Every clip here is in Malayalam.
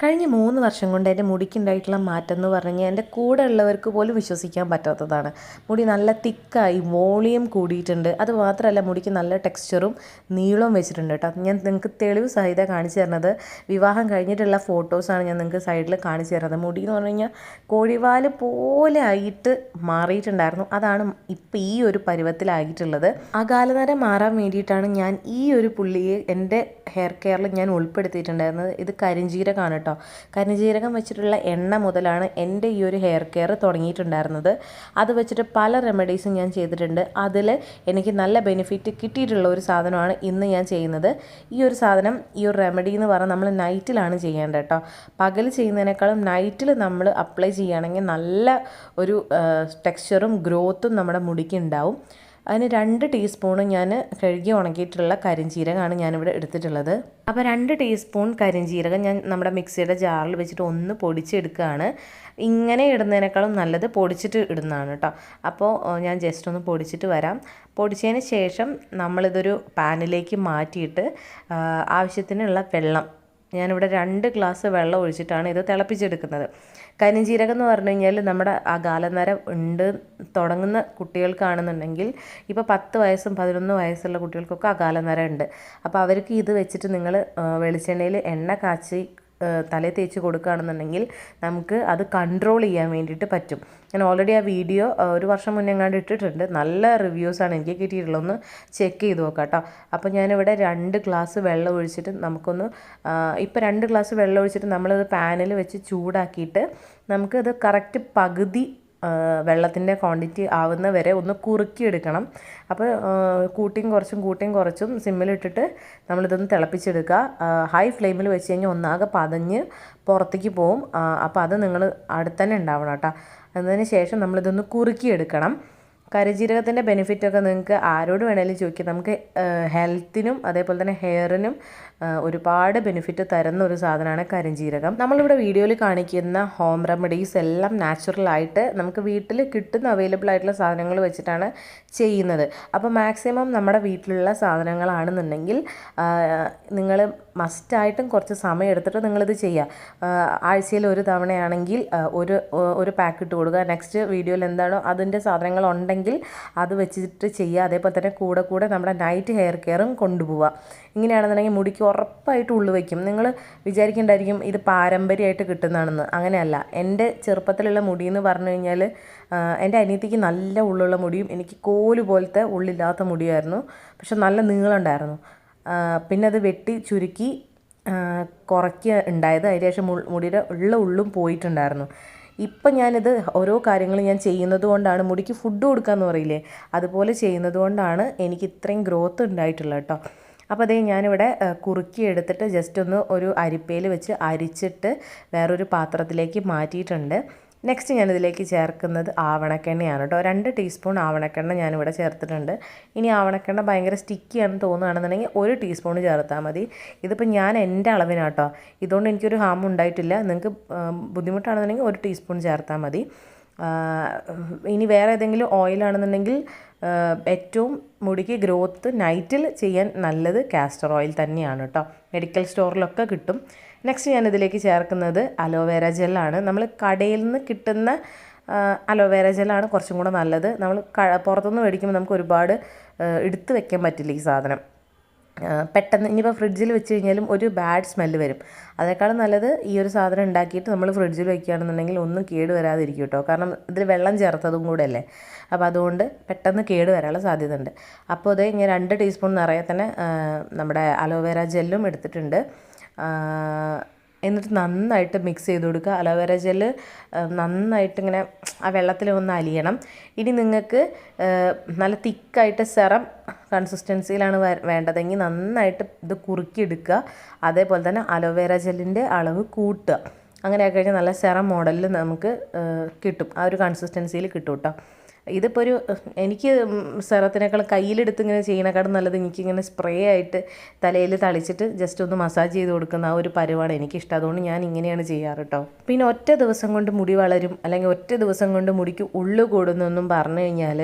കഴിഞ്ഞ മൂന്ന് വർഷം കൊണ്ട് എന്റെ മുടിക്കുണ്ടായിട്ടുള്ള മാറ്റം എന്ന് പറഞ്ഞാൽ എന്റെ കൂടെ ഉള്ളവർക്ക് പോലും വിശ്വസിക്കാൻ പറ്റാത്തതാണ്. മുടി നല്ല തിക്കായി വോളിയം കൂടിയിട്ടുണ്ട്. അത് മാത്രമല്ല മുടിക്ക് നല്ല ടെക്സ്ചറും നീളവും വെച്ചിട്ടുണ്ട് കേട്ടോ. ഞാൻ നിങ്ങൾക്ക് തെളിവ് സഹിതം കാണിച്ചു തരുന്നത്. വിവാഹം കഴിഞ്ഞിട്ടുള്ള ഫോട്ടോസാണ് ഞാൻ നിങ്ങൾക്ക് സൈഡിൽ കാണിച്ചു തരുന്നത്. മുടി എന്ന് പറഞ്ഞു കഴിഞ്ഞാൽ കോഴിവാൽ പോലെ ആയിട്ട് മാറിയിട്ടുണ്ടായിരുന്നു. അതാണ് ഇപ്പം ഈ ഒരു പരുവത്തിലായിട്ടുള്ളത്. അകാലനര മാറാൻ വേണ്ടിയിട്ടാണ് ഞാൻ ഈ ഒരു പുള്ളിയെ എന്റെ ഹെയർ കെയറിൽ ഞാൻ ഉൾപ്പെടുത്തിയിട്ടുണ്ടായിരുന്നത്. ഇത് കരിഞ്ജീരകമാണ് കരിഞ്ജീരകം വെച്ചിട്ടുള്ള എണ്ണ മുതലാണ് എന്റെ ഈ ഒരു ഹെയർ കെയർ തുടങ്ങിയിട്ടുണ്ടായിരുന്നത്. അത് വെച്ചിട്ട് പല റെമഡീസും ഞാൻ ചെയ്തിട്ടുണ്ട്. അതിൽ എനിക്ക് നല്ല ബെനിഫിറ്റ് കിട്ടിയിട്ടുള്ള ഒരു സാധനമാണ് ഇന്ന് ഞാൻ ചെയ്യുന്നത്. ഈ ഒരു സാധനം ഈ ഒരു റെമഡി എന്ന് പറഞ്ഞാൽ നമ്മൾ നൈറ്റിലാണ് ചെയ്യേണ്ടത് കേട്ടോ. പകൽ ചെയ്യുന്നതിനേക്കാളും നൈറ്റിൽ നമ്മൾ അപ്ലൈ ചെയ്യുകയാണെങ്കിൽ നല്ല ഒരു ടെക്സ്ചറും ഗ്രോത്തും നമ്മുടെ മുടിക്ക് ഉണ്ടാവും. അതിന് രണ്ട് ടീസ്പൂൺ ഞാൻ കഴുകി ഉണക്കിയിട്ടുള്ള കരിഞ്ചീരകമാണ് ഞാനിവിടെ എടുത്തിട്ടുള്ളത്. അപ്പോൾ രണ്ട് ടീസ്പൂൺ കരിഞ്ചീരകം ഞാൻ നമ്മുടെ മിക്സിയുടെ ജാറിൽ വെച്ചിട്ട് ഒന്ന് പൊടിച്ചെടുക്കുകയാണ്. ഇങ്ങനെ ഇടുന്നതിനേക്കാളും നല്ലത് പൊടിച്ചിട്ട് ഇടുന്നതാണ് കേട്ടോ. അപ്പോൾ ഞാൻ ജസ്റ്റ് ഒന്ന് പൊടിച്ചിട്ട് വരാം. പൊടിച്ചതിന് ശേഷം നമ്മളിതൊരു പാനിലേക്ക് മാറ്റിയിട്ട് ആവശ്യത്തിനുള്ള വെള്ളം ഞാനിവിടെ രണ്ട് ഗ്ലാസ് വെള്ളം ഒഴിച്ചിട്ടാണ് ഇത് തിളപ്പിച്ചെടുക്കുന്നത്. കരിഞ്ജീരകം എന്ന് പറഞ്ഞു കഴിഞ്ഞാൽ നമ്മുടെ ആ ഗാലനര ഉണ്ട് തുടങ്ങുന്ന കുട്ടികൾക്കാണെന്നുണ്ടെങ്കിൽ ഇപ്പോൾ പത്ത് വയസ്സും പതിനൊന്ന് വയസ്സുള്ള കുട്ടികൾക്കൊക്കെ ആ ഗാലനര ഉണ്ട്. അപ്പോൾ അവർക്ക് ഇത് വെച്ചിട്ട് നിങ്ങൾ വെളിച്ചെണ്ണയിൽ എണ്ണ കാച്ചി തലയിൽ തേച്ച് കൊടുക്കുകയാണെന്നുണ്ടെങ്കിൽ നമുക്ക് അത് കൺട്രോൾ ചെയ്യാൻ വേണ്ടിയിട്ട് പറ്റും. ഞാൻ ഓൾറെഡി ആ വീഡിയോ ഒരു വർഷം മുന്നേ എങ്ങാണ്ട് ഇട്ടിട്ടുണ്ട്. നല്ല റിവ്യൂസാണ് എനിക്ക് കിട്ടിയിട്ടുള്ളത്. ഒന്ന് ചെക്ക് ചെയ്ത് നോക്കാം കേട്ടോ. അപ്പോൾ ഞാനിവിടെ രണ്ട് ഗ്ലാസ് വെള്ളം ഒഴിച്ചിട്ട് നമുക്കൊന്ന് ഇപ്പോൾ രണ്ട് ഗ്ലാസ് വെള്ളം ഒഴിച്ചിട്ട് നമ്മളത് പാനിൽ വെച്ച് ചൂടാക്കിയിട്ട് നമുക്കത് കറക്റ്റ് പകുതി വെള്ളത്തിന്റെ ക്വാണ്ടിറ്റി ആവുന്ന വരെ ഒന്ന് കുറുക്കിയെടുക്കണം. അപ്പോൾ കൂട്ടിയും കുറച്ചും കൂട്ടിയും കുറച്ചും സിമ്മിലിട്ടിട്ട് നമ്മളിതൊന്ന് തിളപ്പിച്ചെടുക്കുക. ഹൈ ഫ്ലെയിമിൽ വെച്ച് കഴിഞ്ഞാൽ ഒന്നാകെ പതഞ്ഞ് പുറത്തേക്ക് പോവും. അപ്പോൾ അത് നിങ്ങൾ അടുത്തന്നെ ഉണ്ടാവണം കേട്ടോ. അതിന് ശേഷം നമ്മളിതൊന്ന് കുറുക്കിയെടുക്കണം. കരിജീരകത്തിന്റെ ബെനിഫിറ്റൊക്കെ നിങ്ങൾക്ക് ആരോട് വേണേലും ചോദിക്കാം. നമുക്ക് ഹെൽത്തിനും അതേപോലെ തന്നെ ഹെയറിനും ഒരുപാട് ബെനിഫിറ്റ് തരുന്ന ഒരു സാധനമാണ് കരിഞ്ജീരകം നമ്മളിവിടെ വീഡിയോയിൽ കാണിക്കുന്ന ഹോം റെമഡീസ് എല്ലാം നാച്ചുറലായിട്ട് നമുക്ക് വീട്ടിൽ കിട്ടുന്ന അവൈലബിൾ ആയിട്ടുള്ള സാധനങ്ങൾ വെച്ചിട്ടാണ് ചെയ്യുന്നത്. അപ്പോൾ മാക്സിമം നമ്മുടെ വീട്ടിലുള്ള സാധനങ്ങളാണെന്നുണ്ടെങ്കിൽ നിങ്ങൾ മസ്റ്റായിട്ടും കുറച്ച് സമയം എടുത്തിട്ട് നിങ്ങളിത് ചെയ്യുക. ആഴ്ചയിൽ ഒരു തവണയാണെങ്കിൽ ഒരു ഒരു പാക്ക് ഇട്ട് കൊടുക്കുക. നെക്സ്റ്റ് വീഡിയോയിൽ എന്താണോ അതിന്റെ സാധനങ്ങൾ ഉണ്ടെങ്കിൽ അത് വെച്ചിട്ട് ചെയ്യുക. അതേപോലെ തന്നെ കൂടെ കൂടെ നമ്മുടെ നൈറ്റ് ഹെയർ കെയറും കൊണ്ടുപോവുക. ഇങ്ങനെയാണെന്നുണ്ടെങ്കിൽ മുടിക്ക് ഉറപ്പായിട്ട് ഉള്ളു വയ്ക്കും. നിങ്ങൾ വിചാരിക്കേണ്ടായിരിക്കും ഇത് പാരമ്പര്യമായിട്ട് കിട്ടുന്നതാണെന്ന്. അങ്ങനെയല്ല. എന്റെ ചെറുപ്പത്തിലുള്ള മുടി എന്ന് പറഞ്ഞു കഴിഞ്ഞാൽ എന്റെ അനിയത്തിക്ക് നല്ല ഉള്ളുള്ള മുടിയും എനിക്ക് കോൽ പോലത്തെ ഉള്ളില്ലാത്ത മുടിയായിരുന്നു. പക്ഷെ നല്ല നീളമുണ്ടായിരുന്നു. പിന്നെ അത് വെട്ടി ചുരുക്കി കുറയ്ക്കുക ഉണ്ടായത് അതിന് ശേഷം മുടിയുടെ ഉള്ള ഉള്ളും പോയിട്ടുണ്ടായിരുന്നു. ഇപ്പം ഞാനിത് ഓരോ കാര്യങ്ങൾ ഞാൻ ചെയ്യുന്നത് കൊണ്ടാണ് മുടിക്ക് ഫുഡ് കൊടുക്കാമെന്ന് പറയില്ലേ? അതുപോലെ ചെയ്യുന്നത് കൊണ്ടാണ് എനിക്ക് ഇത്രയും ഗ്രോത്ത് ഉണ്ടായിട്ടുള്ളത് കേട്ടോ അപ്പോൾ അതേ ഞാനിവിടെ കുറുക്കി എടുത്തിട്ട് ജസ്റ്റ് ഒന്ന് ഒരു അരിപ്പയിൽ വെച്ച് അരിച്ചിട്ട് വേറൊരു പാത്രത്തിലേക്ക് മാറ്റിയിട്ടുണ്ട്. നെക്സ്റ്റ് ഞാനിതിലേക്ക് ചേർക്കുന്നത് ആവണക്കെണ്ണയാണ് കേട്ടോ. രണ്ട് ടീസ്പൂൺ ആവണക്കെണ്ണ ഞാനിവിടെ ചേർത്തിട്ടുണ്ട്. ഇനി ആവണക്കെണ്ണ ഭയങ്കര സ്റ്റിക്കിയാണെന്ന് തോന്നുകയാണെന്നുണ്ടെങ്കിൽ ഒരു ടീസ്പൂൺ ചേർത്താൽ മതി. ഇതിപ്പോൾ ഞാൻ എന്റെ അളവിനാട്ടോ. ഇതുകൊണ്ട് എനിക്കൊരു ഹാം ഉണ്ടായിട്ടില്ല. നിങ്ങൾക്ക് ബുദ്ധിമുട്ടാണെന്നുണ്ടെങ്കിൽ ഒരു ടീസ്പൂൺ ചേർത്താൽ മതി. ഇനി വേറെ ഏതെങ്കിലും ഓയിലാണെന്നുണ്ടെങ്കിൽ ഏറ്റവും മുടിക്ക് ഗ്രോത്ത് നൈറ്റിൽ ചെയ്യാൻ നല്ലത് കാസ്റ്റർ ഓയിൽ തന്നെയാണ് കേട്ടോ മെഡിക്കൽ സ്റ്റോറിലൊക്കെ കിട്ടും. നെക്സ്റ്റ് ഞാനിതിലേക്ക് ചേർക്കുന്നത് അലോവേര ജെല്ലാണ് നമ്മൾ കടയിൽ നിന്ന് കിട്ടുന്ന അലോവേര ജെല്ലാണ് കുറച്ചും കൂടെ നല്ലത്. നമ്മൾ പുറത്തുനിന്ന് മേടിക്കുമ്പോൾ നമുക്ക് ഒരുപാട് എടുത്ത് വെക്കാൻ പറ്റില്ല ഈ സാധനം. പെട്ടെന്ന് ഇനിയിപ്പോൾ ഫ്രിഡ്ജിൽ വെച്ച് കഴിഞ്ഞാലും ഒരു ബാഡ് സ്മെല്ല് വരും. അതേക്കാളും നല്ലത് ഈ ഒരു സാധനം ഉണ്ടാക്കിയിട്ട് നമ്മൾ ഫ്രിഡ്ജിൽ വെക്കുകയാണെന്നുണ്ടെങ്കിൽ ഒന്നും കേടുവരാതിരിക്കും കേട്ടോ കാരണം ഇതിൽ വെള്ളം ചേർത്തതും കൂടെ അല്ലേ? അപ്പോൾ അതുകൊണ്ട് പെട്ടെന്ന് കേട് വരാനുള്ള സാധ്യത ഉണ്ട് അപ്പോൾ അത് ഇങ്ങനെ രണ്ട് ടീസ്പൂൺ നിറയെ തന്നെ നമ്മുടെ അലോവേര ജെല്ലും എടുത്തിട്ടുണ്ട്. എന്നിട്ട് നന്നായിട്ട് മിക്സ് ചെയ്ത് കൊടുക്കുക. അലോവേര ജെല്ല് നന്നായിട്ട് ഇങ്ങനെ ആ വെള്ളത്തിൽ ഒന്ന് അലിയണം. ഇനി നിങ്ങൾക്ക് നല്ല തിക്കായിട്ട് സെറം കൺസിസ്റ്റൻസിയിലാണ് വേണ്ടതെങ്കിൽ നന്നായിട്ട് ഇത് കുറുക്കിയെടുക്കുക. അതേപോലെ തന്നെ അലോവേര ജെല്ലിന്റെ അളവ് കൂട്ടുക. അങ്ങനെയൊക്കെ കഴിഞ്ഞാൽ നല്ല സെറം മോഡലിൽ നമുക്ക് കിട്ടും. ആ ഒരു കൺസിസ്റ്റൻസിയിൽ കിട്ടും കേട്ടോ. ഇതിപ്പോൾ ഒരു എനിക്ക് സെറത്തിനേക്കാൾ കയ്യിലെടുത്ത് ഇങ്ങനെ ചെയ്യണേക്കാളും നല്ലത് എനിക്കിങ്ങനെ സ്പ്രേ ആയിട്ട് തലയിൽ തളിച്ചിട്ട് ജസ്റ്റ് ഒന്ന് മസാജ് ചെയ്ത് കൊടുക്കുന്ന ആ ഒരു പരിപാടി എനിക്കിഷ്ടം. അതുകൊണ്ട് ഞാൻ ഇങ്ങനെയാണ് ചെയ്യാറ് കേട്ടോ പിന്നെ ഒറ്റ ദിവസം കൊണ്ട് മുടി വളരും അല്ലെങ്കിൽ ഒറ്റ ദിവസം കൊണ്ട് മുടിക്ക് ഉള്ളു കൂടുന്നൊന്നും പറഞ്ഞു കഴിഞ്ഞാൽ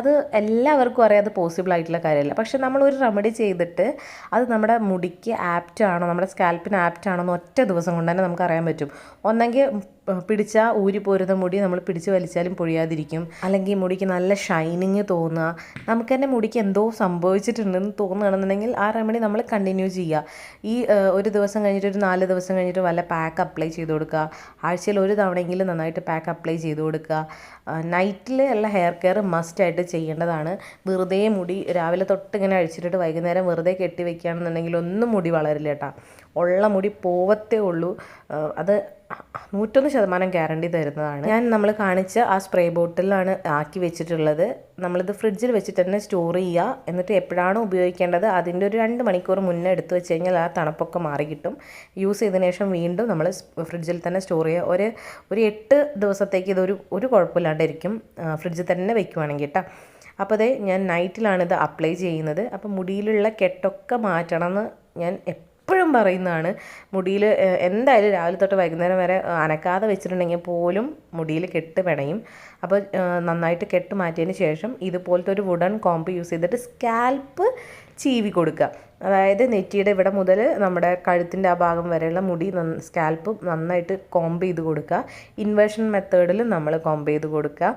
അത് എല്ലാവർക്കും അറിയാതെ പോസിബിൾ ആയിട്ടുള്ള കാര്യമല്ല. പക്ഷെ നമ്മൾ ഒരു റെമഡി ചെയ്തിട്ട് അത് നമ്മുടെ മുടിക്ക് ആപ്റ്റ് ആണോ നമ്മുടെ സ്കാൽപ്പിന് ആപ്റ്റ് ആണോ എന്ന് ഒറ്റ ദിവസം കൊണ്ട് തന്നെ നമുക്ക് അറിയാൻ പറ്റും. ഒന്നെങ്കിൽ പിടിച്ചാൽ ഊരി പോരുന്ന മുടി നമ്മൾ പിടിച്ച് വലിച്ചാലും പൊഴിയാതിരിക്കും. അല്ലെങ്കിൽ മുടിക്ക് നല്ല ഷൈനിങ് തോന്നുക. നമുക്ക് തന്നെ മുടിക്ക് എന്തോ സംഭവിച്ചിട്ടുണ്ടെന്ന് തോന്നുകയാണെന്നുണ്ടെങ്കിൽ ആ റെമഡി നമ്മൾ കണ്ടിന്യൂ ചെയ്യുക. ഈ ഒരു ദിവസം കഴിഞ്ഞിട്ട് ഒരു നാല് ദിവസം കഴിഞ്ഞിട്ട് വല്ല പാക്ക് അപ്ലൈ ചെയ്ത് കൊടുക്കുക. ആഴ്ചയിൽ ഒരു തവണയെങ്കിലും നന്നായിട്ട് പാക്ക് അപ്ലൈ ചെയ്ത് കൊടുക്കുക. നൈറ്റിൽ ഉള്ള ഹെയർ കെയർ മസ്റ്റായിട്ട് ചെയ്യേണ്ടതാണ്. വെറുതെ മുടി രാവിലെ തൊട്ട് ഇങ്ങനെ അഴിച്ചിട്ടിട്ട് വൈകുന്നേരം വെറുതെ കെട്ടി വെക്കുകയാണെന്നുണ്ടെങ്കിൽ ഒന്നും മുടി വളരില്ല കേട്ടോ. ഉള്ള മുടി പോവത്തേ ഉള്ളൂ. അത് നൂറ്റൊന്ന് ശതമാനം ഗ്യാരണ്ടി തരുന്നതാണ്. ഞാൻ നമ്മൾ കാണിച്ച ആ സ്പ്രേ ബോട്ടിലാണ് ആക്കി വെച്ചിട്ടുള്ളത്. നമ്മളിത് ഫ്രിഡ്ജിൽ വെച്ചിട്ട് തന്നെ സ്റ്റോർ ചെയ്യുക എന്നിട്ട് എപ്പോഴാണ് ഉപയോഗിക്കേണ്ടത് അതിന്റെ ഒരു രണ്ട് മണിക്കൂർ മുന്നേ എടുത്തു വെച്ച് കഴിഞ്ഞാൽ ആ തണുപ്പൊക്കെ മാറി കിട്ടും. യൂസ് ചെയ്തതിന് ശേഷം വീണ്ടും നമ്മൾ ഫ്രിഡ്ജിൽ തന്നെ സ്റ്റോർ ചെയ്യുക ഒരു ഒരു എട്ട് ദിവസത്തേക്ക് ഇതൊരു ഒരു കുഴപ്പമില്ലാണ്ടിരിക്കും. ഫ്രിഡ്ജിൽ തന്നെ വെക്കുവാണെങ്കിൽ കേട്ടോ അപ്പോൾ അതേ ഞാൻ നൈറ്റിലാണ് ഇത് അപ്ലൈ ചെയ്യുന്നത്. അപ്പോൾ മുടിയിലുള്ള കെട്ടൊക്കെ മാറ്റണമെന്ന് ഞാൻ ഞാൻ എപ്പോഴും പറയുന്നതാണ് മുടിയിൽ എന്തായാലും രാവിലെ തൊട്ട് വൈകുന്നേരം വരെ അനക്കാതെ വെച്ചിട്ടുണ്ടെങ്കിൽ പോലും മുടിയിൽ കെട്ട് പിണയും. അപ്പോൾ നന്നായിട്ട് കെട്ട് മാറ്റിയതിന് ശേഷം ഇതുപോലത്തെ ഒരു വുഡൻ കോമ്പ് യൂസ് ചെയ്തിട്ട് സ്കാൽപ്പ് ചീവി കൊടുക്കുക. അതായത് നെറ്റിയുടെ ഇവിടെ മുതൽ നമ്മുടെ കഴുത്തിന്റെ ആ ഭാഗം വരെയുള്ള മുടി സ്കാൽപ്പ് നന്നായിട്ട് കോമ്പ് ചെയ്ത് കൊടുക്കുക. ഇൻവേർഷൻ മെത്തേഡിൽ നമ്മൾ കോമ്പ് ചെയ്ത് കൊടുക്കുക.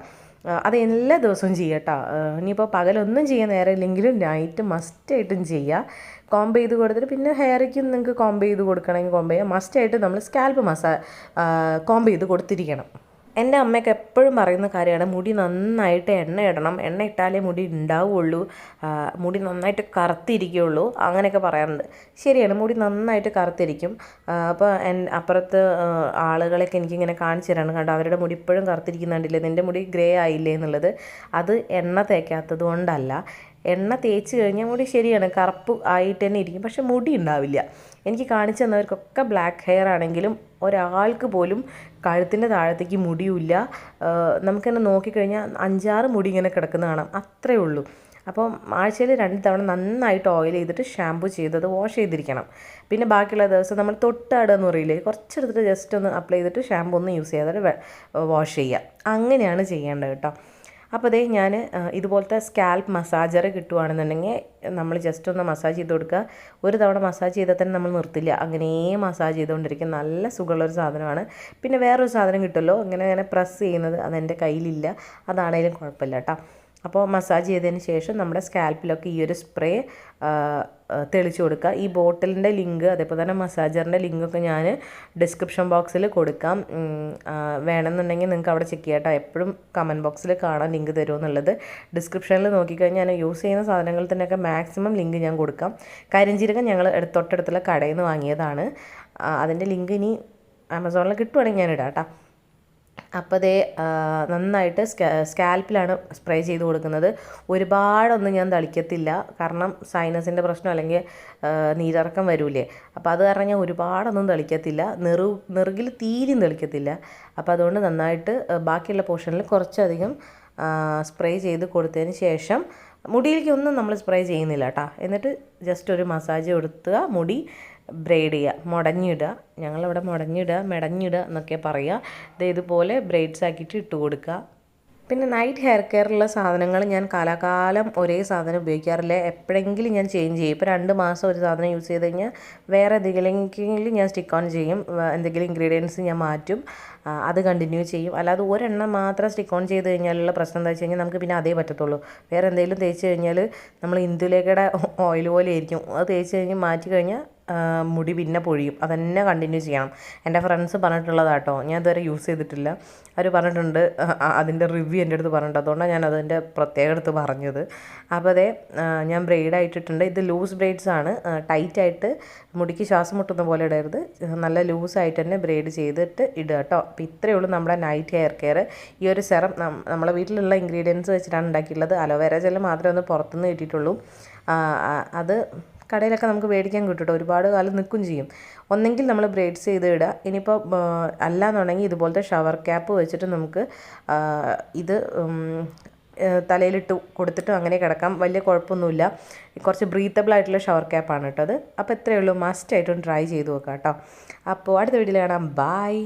അത് എല്ലാ ദിവസവും ചെയ്യട്ടോ ഇനിയിപ്പോൾ പകലൊന്നും ചെയ്യാൻ നേരമില്ലെങ്കിലും നൈറ്റ് മസ്റ്റായിട്ടും ചെയ്യുക കോംബ് ചെയ്ത് കൊടുത്തിട്ട് പിന്നെ ഹെയറിക്ക് നിങ്ങൾക്ക് കോംബ് ചെയ്ത് കൊടുക്കണമെങ്കിൽ കോംബ് ചെയ്യാം. മസ്റ്റായിട്ട് നമ്മൾ സ്കാൽപ്പ് മസാ കോംബ് ചെയ്ത് കൊടുത്തിരിക്കണം. എന്റെ അമ്മയൊക്കെ എപ്പോഴും പറയുന്ന കാര്യമാണ് മുടി നന്നായിട്ട് എണ്ണ ഇടണം എണ്ണ ഇട്ടാലേ മുടി ഉണ്ടാവുള്ളൂ മുടി നന്നായിട്ട് കറുത്തിരിക്കുകയുള്ളൂ അങ്ങനെയൊക്കെ പറയാറുണ്ട്. ശരിയാണ് മുടി നന്നായിട്ട് കറുത്തിരിക്കും. അപ്പോൾ അപ്പുറത്ത് ആളുകളൊക്കെ എനിക്കിങ്ങനെ കാണിച്ചു തരാണ്. കണ്ടോ അവരുടെ മുടി ഇപ്പോഴും കറുത്തിരിക്കുന്നുണ്ടില്ലേ? നിന്റെ മുടി ഗ്രേ ആയില്ലേ എന്നുള്ളത്. അത് എണ്ണ തേക്കാത്തത് കൊണ്ടല്ല. എണ്ണ തേച്ച് കഴിഞ്ഞാൽ മുടി ശരിയാണ് കറുപ്പ് ആയിട്ട് തന്നെ ഇരിക്കും. പക്ഷെ മുടി ഉണ്ടാവില്ല. എനിക്ക് കാണിച്ചു തന്നവർക്കൊക്കെ ബ്ലാക്ക് ഹെയർ ആണെങ്കിലും ഒരാൾക്ക് പോലും കഴുത്തിന്റെ താഴത്തേക്ക് മുടിയില്ല നമുക്ക് തന്നെ നോക്കിക്കഴിഞ്ഞാൽ അഞ്ചാറ് മുടി ഇങ്ങനെ കിടക്കുന്ന കാണാം. അത്രേ ഉള്ളൂ. അപ്പം ആഴ്ചയിൽ രണ്ട് തവണ നന്നായിട്ട് ഓയിൽ ചെയ്തിട്ട് ഷാമ്പു ചെയ്തത് വാഷ് ചെയ്തിരിക്കണം. പിന്നെ ബാക്കിയുള്ള ദിവസം നമ്മൾ തൊട്ടാടുക എന്ന് പറയില്ലേ കുറച്ചെടുത്തിട്ട് ജസ്റ്റ് ഒന്ന് അപ്ലൈ ചെയ്തിട്ട് ഷാമ്പു ഒന്ന് യൂസ് ചെയ്യാതെ വാഷ് ചെയ്യുക. അങ്ങനെയാണ് ചെയ്യേണ്ടത് കേട്ടോ. അപ്പോൾ അതേ ഞാൻ ഇതുപോലത്തെ സ്കാൽപ്പ് മസാജർ കിട്ടുവാണെന്നുണ്ടെങ്കിൽ നമ്മൾ ജസ്റ്റ് ഒന്ന് മസാജ് ചെയ്ത് കൊടുക്കുക. ഒരു തവണ മസാജ് ചെയ്താൽ തന്നെ നമ്മൾ നിർത്തില്ല. അങ്ങനെ മസാജ് ചെയ്തുകൊണ്ടിരിക്കും നല്ല സുഖമുള്ളൊരു സാധനമാണ്. പിന്നെ വേറൊരു സാധനം കിട്ടുമല്ലോ? ഇങ്ങനെ ഇങ്ങനെ പ്രസ് ചെയ്യുന്നത് അതെന്റെ കയ്യിലില്ല. അതാണേലും കുഴപ്പമില്ല കേട്ടോ. അപ്പോൾ മസാജ് ചെയ്തതിന് ശേഷം നമ്മുടെ സ്കാൽപ്പിലൊക്കെ ഈ ഒരു സ്പ്രേ തെളിച്ചു കൊടുക്കുക. ഈ ബോട്ടിലിന്റെ ലിങ്ക് അതേപോലെ തന്നെ മസാജറിന്റെ ലിങ്കൊക്കെ ഞാൻ ഡിസ്ക്രിപ്ഷൻ ബോക്സിൽ കൊടുക്കാം. വേണമെന്നുണ്ടെങ്കിൽ നിങ്ങൾക്ക് അവിടെ ചെക്ക് ചെയ്യാം എപ്പോഴും കമന്റ് ബോക്സിൽ കാണാൻ ലിങ്ക് തരുമെന്നുള്ളത്. ഡിസ്ക്രിപ്ഷനിൽ നോക്കിക്കഴിഞ്ഞാൽ ഞാൻ യൂസ് ചെയ്യുന്ന സാധനങ്ങളിൽ തന്നെയൊക്കെ മാക്സിമം ലിങ്ക് ഞാൻ കൊടുക്കാം. കരിഞ്ചീരകം ഞങ്ങൾ തൊട്ടടുത്തുള്ള കടയിൽ നിന്ന് വാങ്ങിയതാണ് അതിന്റെ ലിങ്ക് ഇനി ആമസോണിൽ കിട്ടുവാണെങ്കിൽ ഞാൻ ഇടാം കേട്ടോ. അപ്പോൾ അതേ നന്നായിട്ട് സ്കാ സ്കാൽപ്പിലാണ് സ്പ്രേ ചെയ്ത് കൊടുക്കുന്നത്. ഒരുപാടൊന്നും ഞാൻ തളിക്കത്തില്ല. കാരണം സൈനസിന്റെ പ്രശ്നം അല്ലെങ്കിൽ നീരിറക്കം വരൂലേ. അപ്പോൾ അത് കാരണം ഞാൻ ഒരുപാടൊന്നും തളിക്കത്തില്ല. നെറു നെറുകിൽ തീരും തളിക്കത്തില്ല. അപ്പോൾ അതുകൊണ്ട് നന്നായിട്ട് ബാക്കിയുള്ള പോർഷനിൽ കുറച്ചധികം സ്പ്രേ ചെയ്ത് കൊടുത്തതിന് ശേഷം മുടിയിലേക്കൊന്നും നമ്മൾ സ്പ്രേ ചെയ്യുന്നില്ല കേട്ടോ. എന്നിട്ട് ജസ്റ്റ് ഒരു മസാജ് കൊടുത്തുക. മുടി ബ്രെയ്ഡ് ചെയ്യുക. മുടഞ്ഞിടുക ഞങ്ങളിവിടെ മുടഞ്ഞിടുക മെടഞ്ഞിടുക എന്നൊക്കെ പറയുക. ഇത് ഇതുപോലെ ബ്രെയ്ഡ്സ് ആക്കിയിട്ട് ഇട്ട് കൊടുക്കുക. പിന്നെ നൈറ്റ് ഹെയർ കെയറുള്ള സാധനങ്ങൾ ഞാൻ കാലാകാലം ഒരേ സാധനം ഉപയോഗിക്കാറില്ല. എപ്പോഴെങ്കിലും ഞാൻ ചേഞ്ച് ചെയ്യും. ഇപ്പോൾ രണ്ട് മാസം ഒരു സാധനം യൂസ് ചെയ്ത് കഴിഞ്ഞാൽ വേറെ എന്തെങ്കിലും ഞാൻ സ്റ്റിക്ക് ഓൺ ചെയ്യും. എന്തെങ്കിലും ഇൻഗ്രീഡിയൻസ് ഞാൻ മാറ്റും. അത് കണ്ടിന്യൂ ചെയ്യും. അല്ലാതെ ഒരെണ്ണം മാത്രം സ്റ്റിക്ക് ഓൺ ചെയ്ത് കഴിഞ്ഞാലുള്ള പ്രശ്നം എന്താ വെച്ച് കഴിഞ്ഞാൽ നമുക്ക് പിന്നെ അതേ പറ്റത്തുള്ളൂ. വേറെ എന്തെങ്കിലും തേച്ച് കഴിഞ്ഞാൽ നമ്മൾ ഇന്ദുലേഖയുടെ ഓയിൽ പോലെ ആയിരിക്കും. അത് തേച്ച് കഴിഞ്ഞ് മാറ്റി കഴിഞ്ഞാൽ മുടി പിന്നെ പൊഴിയും. അതന്നെ കണ്ടിന്യൂ ചെയ്യണം. എന്റെ ഫ്രണ്ട്സ് പറഞ്ഞിട്ടുള്ളതാട്ടോ. ഞാൻ ഇതുവരെ യൂസ് ചെയ്തിട്ടില്ല. അവർ പറഞ്ഞിട്ടുണ്ട് അതിന്റെ റിവ്യൂ എന്റെ അടുത്ത് പറഞ്ഞിട്ടുണ്ട്. അതുകൊണ്ടാണ് ഞാൻ അതിന്റെ പ്രത്യേക അടുത്ത് പറഞ്ഞത്. അപ്പോൾ അതെ ഞാൻ ബ്രെയ്ഡ് ആയിട്ടിട്ടുണ്ട്. ഇത് ലൂസ് ബ്രെയ്ഡ്സ് ആണ്. ടൈറ്റ് ആയിട്ട് മുടിക്ക് ശ്വാസം മുട്ടുന്ന പോലെ ഇടരുത്. നല്ല ലൂസായിട്ട് തന്നെ ബ്രെയ്ഡ് ചെയ്തിട്ട് ഇടുക കേട്ടോ. അപ്പോൾ ഇത്രയേ ഉള്ളൂ നമ്മുടെ നൈറ്റ് ഹെയർ കെയർ ഈ ഒരു സെറം നമ്മളെ വീട്ടിലുള്ള ഇൻഗ്രീഡിയൻസ് വെച്ചിട്ടാണ് ഉണ്ടാക്കിയിട്ടുള്ളത്. അലോവേര ജെൽ മാത്രമേ ഒന്ന് പുറത്തുനിന്ന് കിട്ടിയിട്ടുള്ളൂ. അത് കടയിലൊക്കെ നമുക്ക് മേടിക്കാൻ കിട്ടും കേട്ടോ ഒരുപാട് കാലം നിൽക്കും ചെയ്യും. ഒന്നെങ്കിൽ നമ്മൾ ബ്രേഡ്സ് ചെയ്ത് ഇടുക. ഇനിയിപ്പോൾ അല്ലാന്നുണ്ടെങ്കിൽ ഇതുപോലത്തെ ഷവർ ക്യാപ്പ് വെച്ചിട്ട് നമുക്ക് ഇത് തലയിലിട്ട് കൊടുത്തിട്ടും അങ്ങനെ കിടക്കാം. വലിയ കുഴപ്പമൊന്നുമില്ല. കുറച്ച് ബ്രീത്തബിൾ ആയിട്ടുള്ള ഷവർ ക്യാപ്പാണ് കേട്ടോ അത്. അപ്പോൾ ഇത്രയേ ഉള്ളൂ. മസ്റ്റ് ആയിട്ടും ട്രൈ ചെയ്ത് നോക്കാം കേട്ടോ. അപ്പോൾ അടുത്ത വീഡിയോയിൽ കാണാം. ബായ്